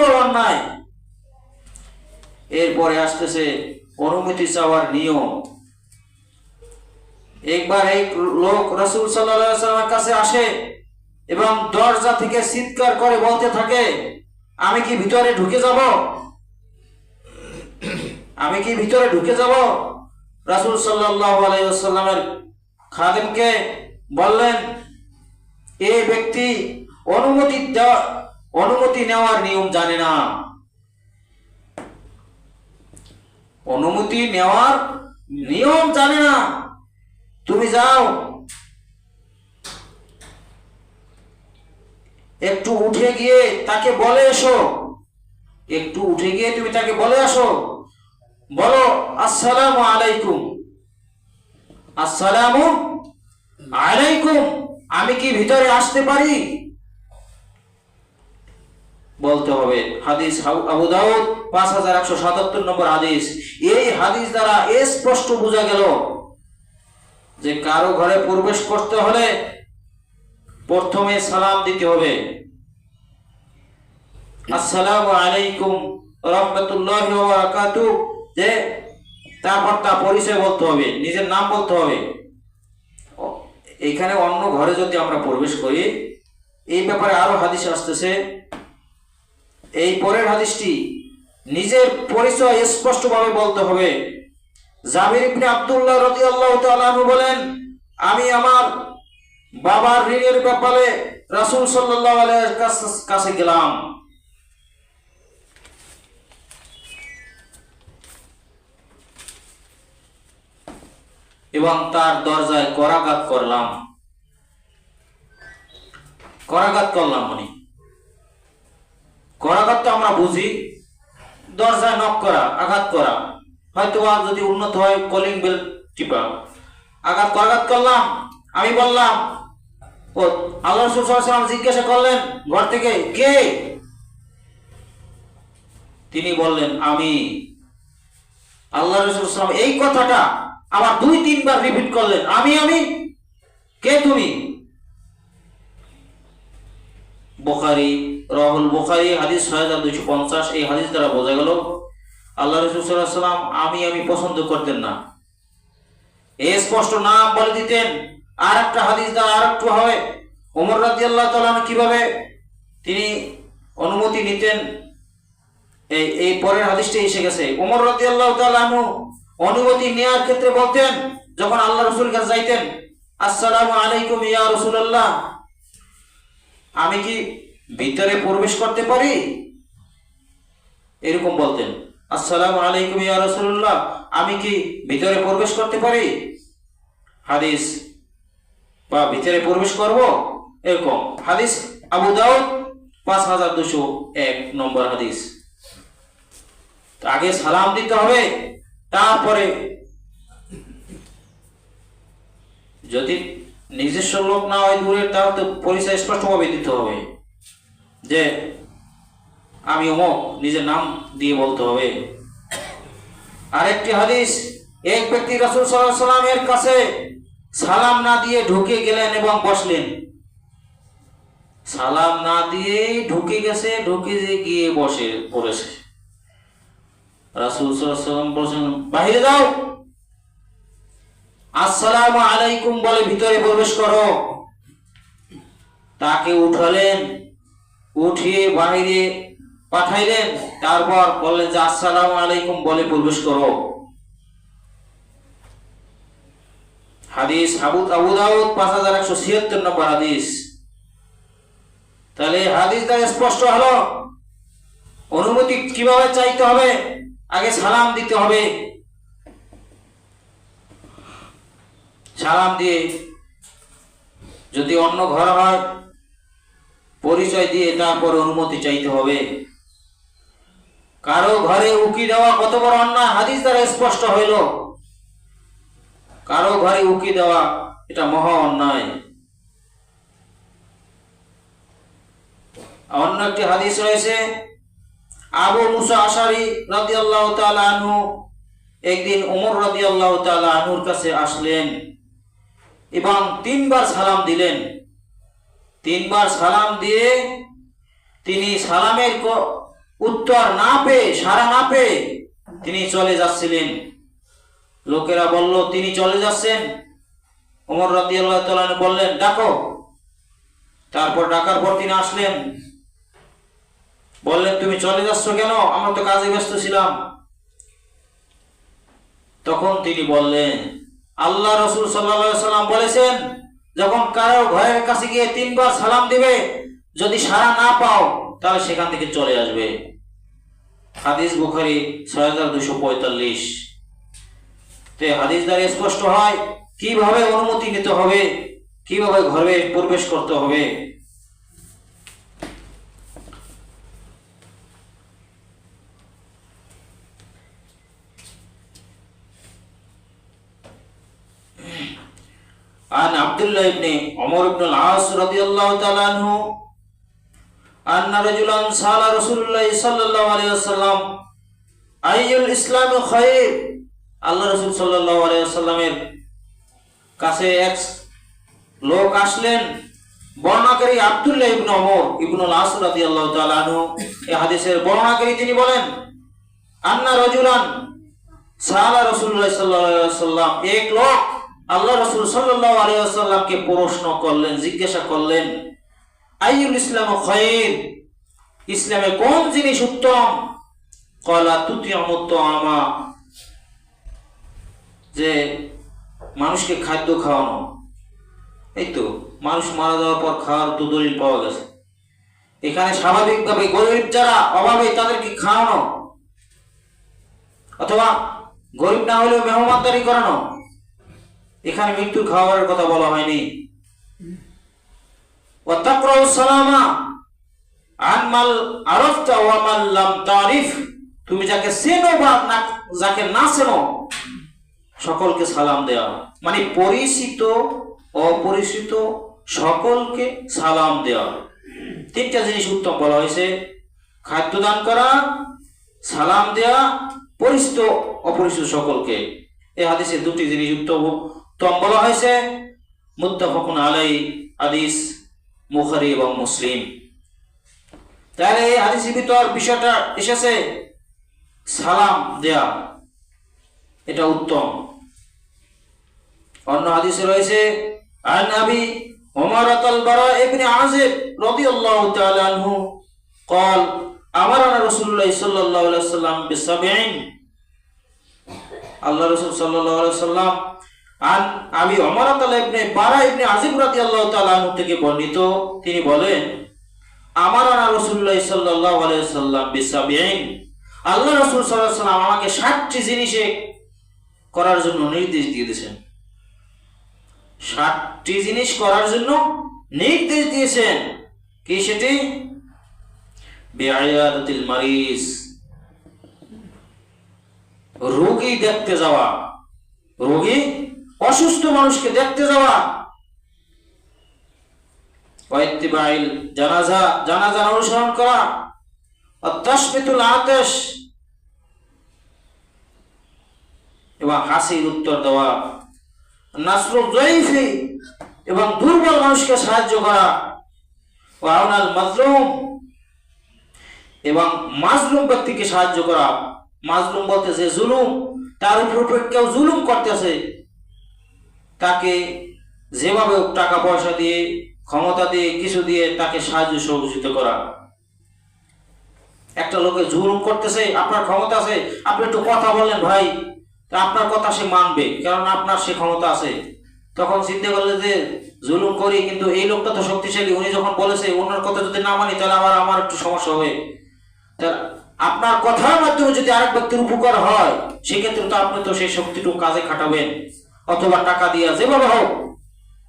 বড় অন্যায় এরপরে আসতেছে অনুমতি চাওয়ার নিয়ম। একবার এই লোক রসুল সাল্লামের কাছে আসে এবং দরজা থেকে চিৎকার করে বলতে থাকে, আমি কি ভিতরে ঢুকে যাব? আমি কি ভিতরে ঢুকে যাব? রাসুল সাল্লাহ খাদেমকে বললেন এই ব্যক্তি অনুমতি দেওয়া অনুমতি নেওয়ার নিয়ম জানে না। অনুমতি নেওয়ার নিয়ম জানে না। তুমি যাও। একটু উঠে গিয়ে তাকে বলে এসো। একটু উঠে গিয়ে তুমি তাকে বলে আসো। বলো, আসসালামু আলাইকুম। আসসালামু আলাইকুম। আমি কি ভিতরে আসতে পারি? বলতে হবে। হাদিস আবু দাউদ, পাঁচ হাজার একশো সাতাত্তর নম্বর হাদিস। এই হাদিস দ্বারা স্পষ্ট বোঝা গেল যে কারও ঘরে প্রবেশ করতে হলে প্রথমে সালাম দিতে হবে। আসসালামু আলাইকুম, রহমতুল্লাহ বারাকাতু যে তারপর তার পরিচয় বলতে হবে, নিজের নাম বলতে হবে। এখানে অন্য ঘরে যদি আমরা প্রবেশ করি, এই ব্যাপারে আরও হাদিস আসতেছে। এই পরের হাদিসটি নিজের পরিচয় স্পষ্টভাবে বলতে হবে। জাবির ইবনে বলেন, আমি আমার বাবার ঋণের ব্যাপারে কাছে গেলাম। এবং তার দরজায় করাঘাত করলাম। করাঘাত করলাম উনি। করাঘাত তো আমরা বুঝি। দরজায় নক করা, আঘাত করা। হয়তো যদি উন্নত হয় কলিং বেল টিপা। আঘাত করাঘাত করলাম। আমি বললাম, ও আল্লাহ রসুল সাল্লাম জিজ্ঞাসা করলেন, ঘর থেকে কে? তিনি বললেন, আমি। আল্লাহ রসুল সাল্লাম এই কথাটা আবার দুই, তিনবার রিপিট করলেন, আমি আমি? কে তুমি? বোখারি রাহুল বোখারি, হাদিস ছয় হাজার দুইশো পঞ্চাশ, এই হাদিস দ্বারা বোঝা গেল, আল্লাহ রসুলাম আমি আমি পছন্দ করতেন না। এ স্পষ্ট না বলে দিতেন আর একটা হাদিস দ্বারা আর একটু হবে। ওমর রাজি আল্লাহ তালাম কীভাবে তিনি অনুমতি নিতেন, এই এই পরের হাদিসটি এসে গেছে। ওমর রাজি আল্লাহ তালানু অনুমতি নেওয়ার ক্ষেত্রে বলতেন, যখন আল্লাহ রসুল কাছে যাইতেন, আসসালামু আলাইকুম ইয়া রসুল্লাহ আমি কি ভিতরে প্রবেশ করতে পারি? এরকম বলতেন। আসসালামু আলাইকুম ইয়া রাসূলুল্লাহ, আমি কি ভিতরে প্রবেশ করতে পারি? হাদিস। বা ভিতরে প্রবেশ করব? এরকম। হাদিস আবু দাউদ, পাঁচ হাজার দুশো এক নম্বর হাদিস। আগে সালাম দিতে হবে, তারপরে যদি নিজস্ব লোক না হয় দূরের, তাহলে তো পরিচয় স্পষ্টভাবে দিতে হবে। যে আমি অমুক নিজের নাম দিয়ে বলতে হবে। আরেকটি হাদিস, এক ব্যক্তি রাসূল সাল্লামের কাছে সালাম না দিয়ে ঢুকে গেলেন এবং বসলেন। সালাম না দিয়েই ঢুকে গেছে, ঢুকে গিয়ে বসে, পড়েছে। রাসূল সাল্লাম বলছেন, বাহিরে যাও। আসসালাম আলাইকুম বলে ভিতরে প্রবেশ করো। তাকে উঠালেন। উঠিয়ে বাইরে পাঠাইলেন, তারপর বললেন যে, আসসালামু আলাইকুম, বলে প্রবেশ করো। হাদিস, আবু আবু দাউদ, পাঁচ হাজার একশো ছিয়াত্তর নম্বর হাদিস। তাহলে হাদিস দ্বারা স্পষ্ট হলো, অনুমতি কীভাবে চাইতে হবে? আগে সালাম দিতে হবে। সালাম দিয়ে যদি অন্য ঘর হয় পরিচয় দিয়ে তারপর অনুমতি চাইতে হবে। কারও ঘরে উকি দেওয়া কত বড় অন্যায়? হাদিস দ্বারা স্পষ্ট হইল। কারও ঘরে উকি দেওয়া, এটা মহা অন্যায়। অন্য একটি হাদিস রয়েছে, আবু মুসা আশারি রাদিয়াল্লাহু তাআলা আনহু একদিন ওমর রাদিয়াল্লাহু তাআলা আনহুর কাছে আসলেন এবং তিনবার সালাম দিলেন। তিনবার সালাম দিয়ে তিনি সালামের উত্তর না পেয়ে সারা না পেয়ে তিনি চলে যাচ্ছিলেন। লোকেরা বলল, তিনি চলে যাচ্ছেন? ওমর আল্লাহ বললেন, ডাকো। তারপর ডাকার পর তিনি আসলেন। বললেন, তুমি চলে যাচ্ছ কেন? আমরা তো কাজে ব্যস্ত ছিলাম। তখন তিনি বললেন, আল্লাহ রসুল সাল্লা সাল্লাম বলেছেন যখন কারও ঘরের কাছে গিয়ে তিনবার সালাম দিবে, যদি সারা না পাও, তাহলে সেখান থেকে চলে আসবে। হাদিস বুখারি, ছয় হাজার দুশো পঁয়তাল্লিশ। তে হাদিস দ্বারা স্পষ্ট হয়, কীভাবে অনুমতি নিতে হবে, কীভাবে ঘরে প্রবেশ করতে হবে। ইবনে ওমর আস রাদিয়াল্লাহু তাআলা আনহু আন্না রাজুলান সালা রাসূলুল্লাহ সাল্লাল্লাহু আলাইহি ওয়াসাল্লাম, আইয়ুল ইসলাম খায়র? আল্লাহ রাসূল সাল্লাল্লাহু আলাইহি ওয়াসাল্লামের কাছে এক লোক আসলেন, বর্ণনাকারী আব্দুল্লাহ ইবনে ওমর ইবনে আস রাদিয়াল্লাহু তাআলা আনহু এই হাদিসের বর্ণনাকারী তিনি বলেন, আন্না রাজুলান সালা রাসূলুল্লাহ সাল্লাল্লাহু আলাইহি ওয়াসাল্লাম, এক লোক আল্লাহ রসুল আলাইহি ওয়াসাল্লামকে প্রশ্ন করলেন, জিজ্ঞাসা করলেন, আইয়ুল ইসলাম খায়র? ইসলামে কোন জিনিস উত্তম? কলা তুতিয়ামুত আমা যে মানুষকে খাদ্য খাওয়ানো। এই তো, মানুষ মারা যাওয়ার পর খাওয়ার তো দলিল পাওয়া গেছে। এখানে স্বাভাবিকভাবে গরিব যারা অভাবে তাদেরকে খাওয়ানো, অথবা গরিব না হলেও মেহমানদারি করানো এখানে মৃত্যুর খাওয়ারের কথা বলা হয়নি। তুমি যাকে চেনো বা না, যাকে না চেনো, সকলকে সালাম দেওয়া মানে পরিচিত, অপরিচিত সকলকে সালাম দেওয়া তিনটা জিনিস উত্তম বলা হয়েছে। খাদ্য দান করা, সালাম দেওয়া পরিচিত, অপরিচিত সকলকে। এই হাদিসে দুটি জিনিস উত্তম উত্তম বলা হয়েছে মুত্তাফাকুন আলাই হাদিস মুখারি এবং মুসলিম তাহলে এই হাদিসের ভিতর বিষয়টা এসেছে সালাম দেয়া এটা উত্তম অন্য হাদিসে রয়েছে عن أبي عمرة البراء بن عازب رضي الله تعالى عنه قال أمرنا رسول الله صلى الله عليه وسلم بسبعين আল্লাহ রসুল সাল্লাহ সাল্লাম আমি ইবনে রাদি আল্লাহ তাআলা থেকে বর্ণিত। তিনি বলেন, আমার আনা রসুল্লাহ সাল্লাহ আল্লাহ রসুল আমাকে ষাটটি জিনিসে করার জন্য নির্দেশ দিয়ে দিয়েছেন। ষাটটি জিনিস করার জন্য নির্দেশ দিয়েছেন। কি সেটি? বেআয়াদাতিল মারিজ। রোগী দেখতে যাওয়া। রোগী অসুস্থ মানুষকে দেখতে যাওয়া। জানাজা জানাজা অনুসরণ করা। অত্যাসমিতুল আতেশ। এবং হাসির উত্তর দেওয়া। নাসরুল জয়ীফি এবং দুর্বল মানুষকে সাহায্য করা। ও আউনাল মাজলুম এবং মাজলুম ব্যক্তিকে সাহায্য করা। মাজলুম বলতে যে জুলুম। তার উপর কেউ জুলুম করতেছে। তাকে যেভাবে টাকা পয়সা দিয়ে, ক্ষমতা দিয়ে, কিছু দিয়ে তাকে সাহায্য সহযোগিতা করা। একটা লোকে জুলুম করতেছে, আপনার ক্ষমতা আছে, আপনি একটু কথা বললেন ভাই, তা আপনার কথা সে মানবে, কারণ আপনার সে ক্ষমতা আছে। তখন চিন্তা করলে যে জুলুম করি, কিন্তু এই লোকটা তো শক্তিশালী, উনি যখন বলেছে ওনার কথা যদি না মানি, তাহলে আবার আমার একটু সমস্যা হবে। তা আপনার কথার মাধ্যমে যদি আরেক ব্যক্তির উপকার হয়, সেক্ষেত্রে তো আপনি তো সেই শক্তিটুকু কাজে খাটাবেন। অথবা টাকা দিয়া যেভাবে হোক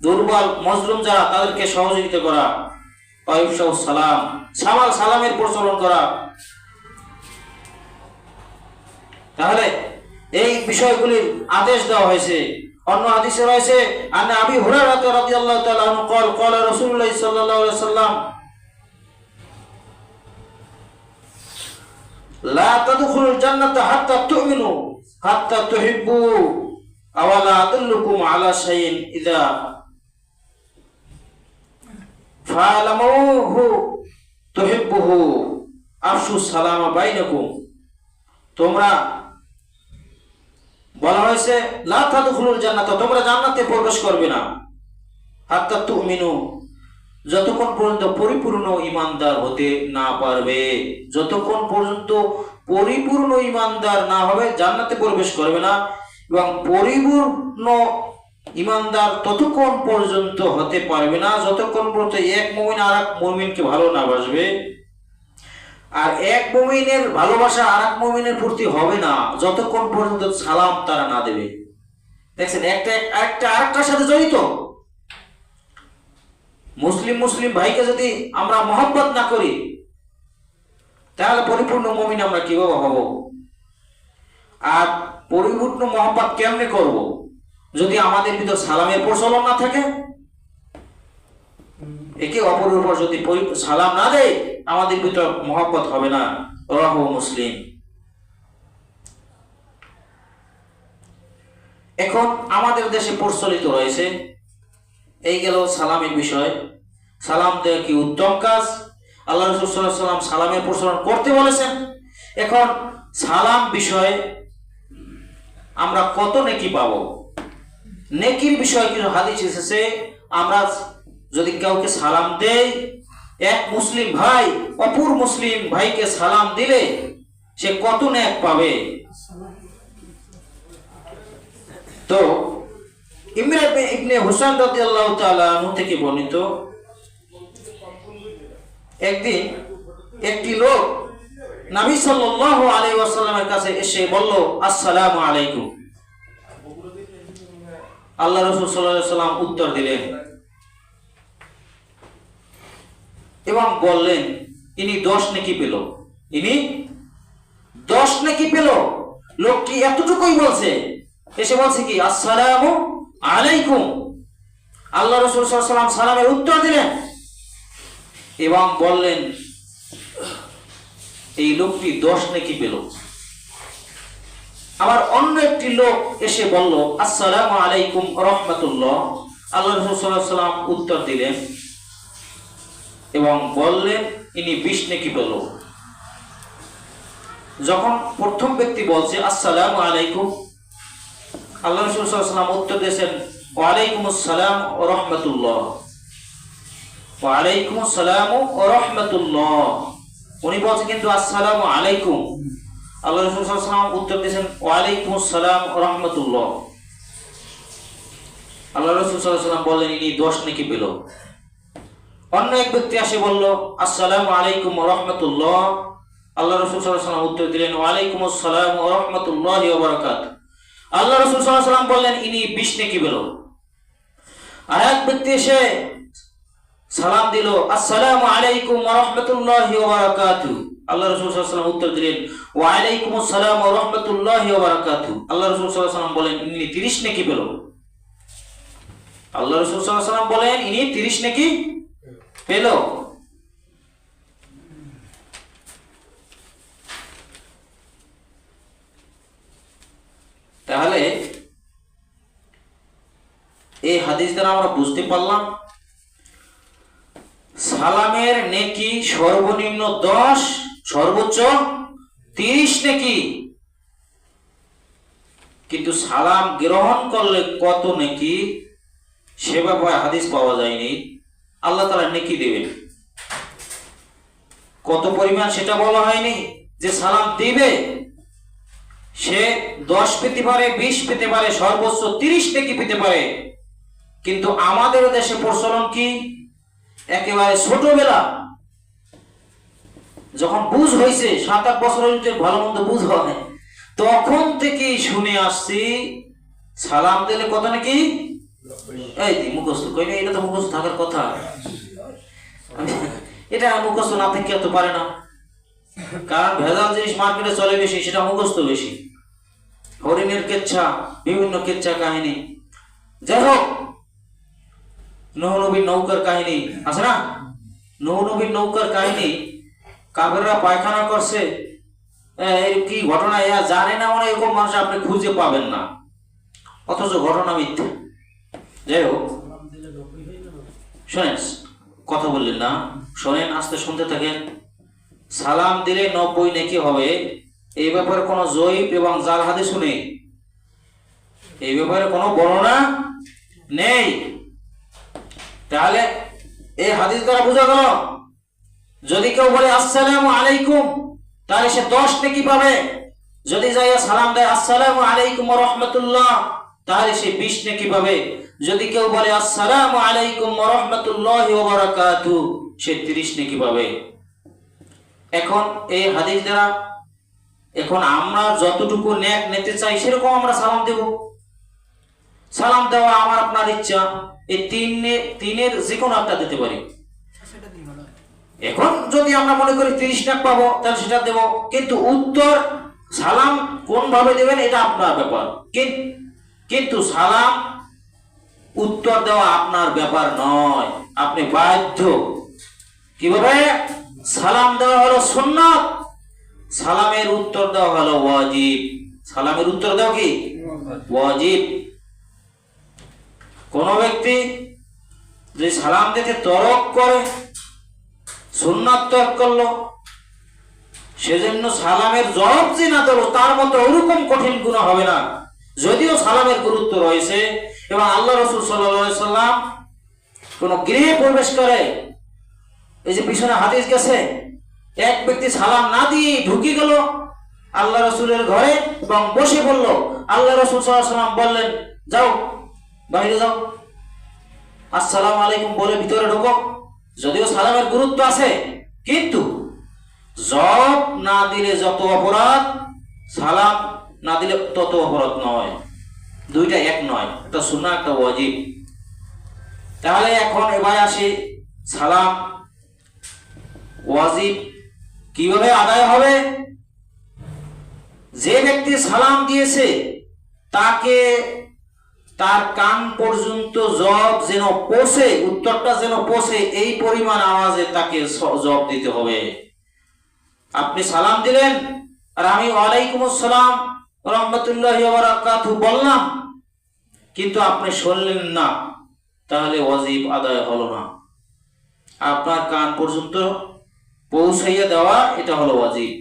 দুর্বল মজলুম যারা তাদেরকে সহযোগিতা করা অহিংসা সালাম সামাল সালামের প্রচলন করা তাহলে এই বিষয়গুলির আদেশ দেওয়া হয়েছে অন্য হাদিসে রয়েছে আন্না আবি হুরায়রা রাদিয়াল্লাহু তাআলা আনহু قال قال رسول الله صلى الله عليه وسلم لا تدخلوا الجنة حتى تؤمنوا حتى تحبوا তোমরা জান্নাতে প্রবেশ করবে না। হাত্তা তুমিনু, যতক্ষণ পর্যন্ত পরিপূর্ণ ইমানদার হতে না পারবে, যতক্ষণ পর্যন্ত পরিপূর্ণ ইমানদার না হবে, জান্নাতে প্রবেশ করবে না। এবং পরিপূর্ণ ইমানদার ততক্ষণ পর্যন্ত হতে পারবে না, যতক্ষণ পর্যন্ত এক মমিন আর এক মুমিনকে ভালো না বাসবে। আর এক মমিনের ভালোবাসা আর এক মুমিনের প্রতি হবে না, যতক্ষণ পর্যন্ত সালাম তারা না দেবে। দেখছেন, একটা একটা, আরেকটার সাথে জড়িত। মুসলিম মুসলিম ভাইকে যদি আমরা মহব্বত না করি, তাহলে পরিপূর্ণ মমিন আমরা কীভাবে হব? আর পরিপূর্ণ মহব্বত কেমনে করব? যদি আমাদের ভিতর সালামের প্রচলন না থাকে? একে অপরের উপর যদি সালাম না দেয়, আমাদের ভিতর মহব্বত হবে না। রহ মুসলিম। এখন আমাদের দেশে প্রচলিত রয়েছে। এই গেল সালামের বিষয়। সালাম দেওয়া কি উত্তম কাজ? আল্লাহ রসুল সালামের প্রচলন করতে বলেছেন। এখন সালাম বিষয়ে আমরা কত নেকি পাবো? নেকির বিষয়ে কিছু হাদিস এসেছে। আমরা যদি কাউকে সালাম দেই, এক মুসলিম ভাই, অপর মুসলিম ভাইকে সালাম দিলে সে কত নেক পাবে? তো, ইমরান বিন ইবনে আনহু থেকে বর্ণিত, একদিন একটি লোক নবী সাল্লাল্লাহু আলাইহি ওয়াসাল্লামের কাছে এসে বলল, আসসালামু আলাইকুম। আল্লাহ রাসূল সাল্লাল্লাহু আলাইহি সাল্লাম উত্তর দিলেন এবং বললেন, ইনি দশ নেকি পেল। ইনি দশ নেকি পেল? লোকটি এতটুকুই বলছে। এসে বলছে কি, আসসালামু আলাইকুম। আল্লাহ রসুল সাল্লাম সালামের উত্তর দিলেন এবং বললেন এই লোকটি দশ নেকি পেল। আবার অন্য একটি লোক এসে বলল, আসসালামু আলাইকুম রহমতুল্লাহ। আল্লাহ রসুল সাল্লাম উত্তর দিলেন এবং বললেন, ইনি বিশ নেকি পেল। যখন প্রথম ব্যক্তি বলছে, আসসালাম আলাইকুম, আল্লাহ রসুল সাল্লাম উত্তর দিয়েছেন, ওয়ালাইকুম আসসালাম রহমতুল্লাহ। ওয়ালাইকুম আসসালাম রহমতুল্লাহ। উনি বলছেন কিন্তু আসসালামু আলাইকুম। আল্লাহ রসুল সাল্লাম উত্তর দিয়েছেন, ওয়ালাইকুম আসসালাম রহমতুল্লাহ। আল্লাহ রসুল সাল্লাম বললেন, ইনি দশ নাকি পেল? অন্য এক ব্যক্তি আসে বলল, আসসালামু আলাইকুম রহমতুল্লাহ। আল্লাহ রসুল সাল্লাম উত্তর দিলেন, ওয়ালাইকুম আসসালাম রহমতুল্লাহ বারাকাত। আল্লাহ রসুল সাল্লাম বললেন, ইনি বিশ নেকি পেল? আর এক ব্যক্তি এসে সালাম দিল, আসসালামু আলাইকুম রাহমাতুল্লাহি ওয়া বারাকাতুহু। আল্লাহ রাসূল ওয়াসাল্লাম উত্তর দিলেন ওয়া আলাইকুম আসসালাম রাহমাতুল্লাহি ওয়া বারাকাতুহু। আল্লাহ রাসূল ওয়াসাল্লাম বলেন, ইনি 30 নেকি পেল? আল্লাহ রাসূল ওয়াসাল্লাম বলেন, ইনি 30 নেকি পেল? তাহলে, এই হাদিস দ্বারা আমরা বুঝতে পারলাম সালামের নেকি সর্বনিম্ন দশ, সর্বোচ্চ তিরিশ নেকি। কিন্তু সালাম গ্রহণ করলে কত নেকি? সে ব্যাপারে হাদিস পাওয়া যায়নি। আল্লাহ তালা নেকি দেবেন। কত পরিমাণ সেটা বলা হয়নি যে সালাম দিবে। সে দশ পেতে পারে, বিশ পেতে পারে, সর্বোচ্চ তিরিশ নেকি পেতে পারে। কিন্তু আমাদের দেশে প্রচলন কি? একেবারে ছোটবেলা যখন বুঝ হয়েছে, সাত আট বছর হয়েছে ভালো মন্দ বুঝ হয়, তখন থেকেই শুনে আসছি, সালাম দিলে কত নাকি? এই মুখস্থ কইলে এটা তো মুখস্থ থাকার কথা। এটা মুখস্থ না থেকে তো পারে না। কারণ ভেজাল জিনিস মার্কেটে চলে বেশি, সেটা মুখস্থ বেশি। হরিণের কেচ্ছা, বিভিন্ন কেচ্ছা কাহিনী। যাই হোক নৌ নবীর নৌকার কাহিনী। আছে না? নৌ নবীর নৌকার কাহিনী। কাবেররা পায়খানা করছে। কি ঘটনা? এরা জানে না মানে এরকম মানুষ আপনি খুঁজে পাবেন না। অথচ ঘটনা মিথ্যা। যাই হোক। শোনেন, কথা বললেন না। শোনেন, আস্তে শুনতে থাকেন। সালাম দিলে নব্বই নেকি হবে। এই ব্যাপারে কোনো জয়ীব এবং জাল হাদিস নেই। এই ব্যাপারে কোনো বর্ণনা নেই। তাহলে এই হাদিস দ্বারা বোঝা গেল, যদি কেউ বলে, আসসালামু আলাইকুম তাহলে সে দশ নেকি পাবে? যদি যাইয়া সালাম দেয়, আসসালামু আলাইকুম রাহমাতুল্লাহ তাহলে সে বিশ নেকি পাবে? যদি কেউ বলে, আসসালামু আলাইকুম রাহমাতুল্লাহি বারাকাতু সে তিরিশ নেকি পাবে? এখন এই হাদিস দ্বারা, এখন আমরা যতটুকু ন্যাক নিতে চাই, সেরকম আমরা সালাম দেব। সালাম দেওয়া আমার, আপনার ইচ্ছা। এই তিনে তিনের যে কোনো একটা দিতে পারি। এখন যদি আমরা মনে করি তিরিশ লাখ পাবো তাহলে সেটা দেব। কিন্তু উত্তর সালাম কোন ভাবে দেবেন এটা আপনার ব্যাপার। কিন- কিন্তু সালাম উত্তর দেওয়া আপনার ব্যাপার নয়। আপনি বাধ্য। কীভাবে? সালাম দেওয়া হলো সুন্নাত। সালামের উত্তর দেওয়া হলো ওয়াজিব। সালামের উত্তর দেওয়া কি? ওয়াজিব। কোন ব্যক্তি যে সালাম দিতে তরক করে, সুন্নাত তরক করল, সেজন্য সালামের জবাব যে না দেবো, তার মতো ওরকম কঠিন গুণ হবে না। যদিও সালামের গুরুত্ব রয়েছে, এবং আল্লাহ রসুল সাল্লাহ সাল্লাম কোন গৃহে প্রবেশ করে, এই যে পিছনে হাদিস গেছে, এক ব্যক্তি সালাম না দিয়ে ঢুকি গেল আল্লাহ রসুলের ঘরে এবং বসে পড়ল। আল্লাহ রসুল সাল্লাম বললেন, যাও বাইরে যাও। আসসালাম আলাইকুম বলে ভিতরে ঢোকো। যদিও সালামের গুরুত্ব আছে, কিন্তু জব না দিলে যত অপরাধ, সালাম না দিলে তত অপরাধ নয়। দুইটা এক নয়, একটা সুন্না একটা ওয়াজিব। তাহলে এখন এবার আসি সালাম, ওয়াজিব, কীভাবে আদায় হবে? যে ব্যক্তি সালাম দিয়েছে, তাকে তার কান পর্যন্ত জব যেন পৌঁছে উত্তরটা যেন পৌঁছে এই পরিমাণ আওয়াজে তাকে জব দিতে হবে। আপনি সালাম দিলেন, আর আমি ওয়ালাইকুম আসসালাম, রহমতুল্লাহ বললাম, কিন্তু আপনি শুনলেন না, তাহলে অজীব আদায় হলো না। আপনার কান পর্যন্ত পৌঁছাইয়া দেওয়া, এটা হলো অজীব